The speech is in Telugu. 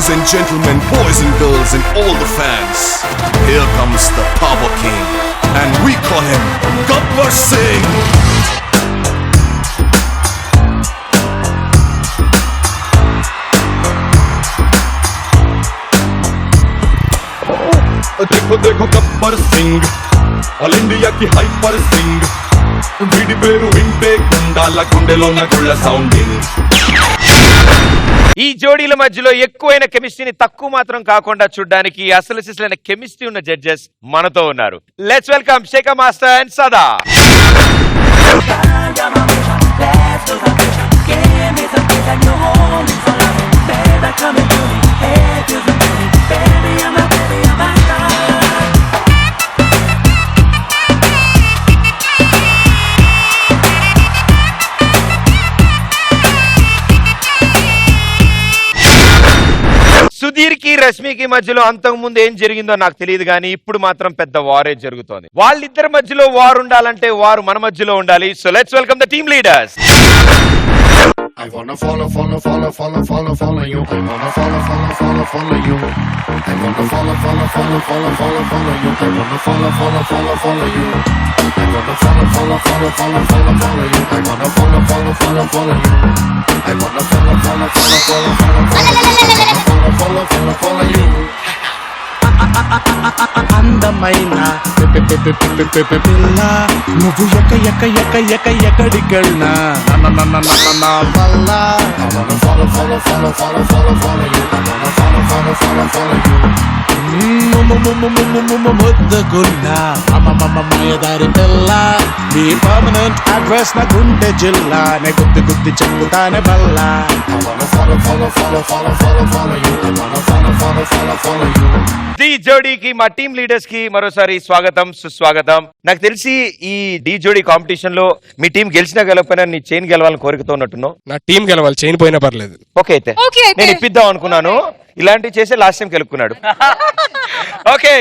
Ladies and gentlemen, boys and girls, and all the fans, here comes the Power King, and we call him Gabbar Singh. देखो देखो गब्बर सिंह ఆల్ ఇండియాకి హైపర్ సింగ్ వీడి పేరు వింటే గుండాల గుండెలోన గుళ్ళ సౌండింగ్ ఈ జోడీల మధ్యలో ఎక్కువైన కెమిస్ట్రీని తక్కువ మాత్రం కాకుండా చూడడానికి అసలు సిసలైన కెమిస్ట్రీ ఉన్న జడ్జెస్ మనతో ఉన్నారు. Let's welcome Sekhar master and Sada సుధీర్కి రష్మికి మధ్యలో అంతకు ముందు ఏం జరిగిందో నాకు తెలియదు కానీ ఇప్పుడు మాత్రం పెద్ద వారే జరుగుతోంది వాళ్ళిద్దరి మధ్యలో వారు ఉండాలంటే వారు మన మధ్యలో ఉండాలి so let's welcome the team leaders I wanna follow, follow, follow, follow, follow, follow you. I wanna follow, follow, follow, follow you. I wanna follow, follow, follow, follow, follow, follow you. I wanna follow, follow, follow, follow you. I wanna follow, follow, follow, follow, follow, follow you. I wanna follow, follow, follow, follow you. అందమైన పిల్ల నువ్వు ఎక్క ఎక్క ఎక్క ఎక్క ఎక్కడికెళ్ళినా నన్న నన్న నన్న నా వల్ల follow follow follow follow follow, follow you. I wanna follow, follow, follow, follow you. ముద్దుగున్న అమ్మమ్మ మాయదారి పిల్ల నీ పర్మనెంట్ అడ్రస్ నా గుండె జిల్లా నే గుద్ది గుద్ది చెప్పుతానే బల్లా I wanna follow, follow, follow, follow, follow, follow you. I wanna follow, follow, follow, follow you. The జోడీకి మా టీమ్ లీడర్స్కి మరోసారి స్వాగతం సుస్వాగతం నాకు తెలిసి ఈ డి జోడీ కాంపిటీషన్లో మీ టీం గెలిచినా గెలకపోయినా నీ చైన్ గెలవాలని కోరికతో ఉన్నట్టున్నావు నా టీం గెలవాలి చైన్ పోయినా పర్లేదు ఓకే అయితే ఓకే అయితే. నేను ఇప్పిద్దాం అనుకున్నాను ఇలాంటివి చేసే లాస్ట్ టైం గెలుపుకున్నాడు. ఓకే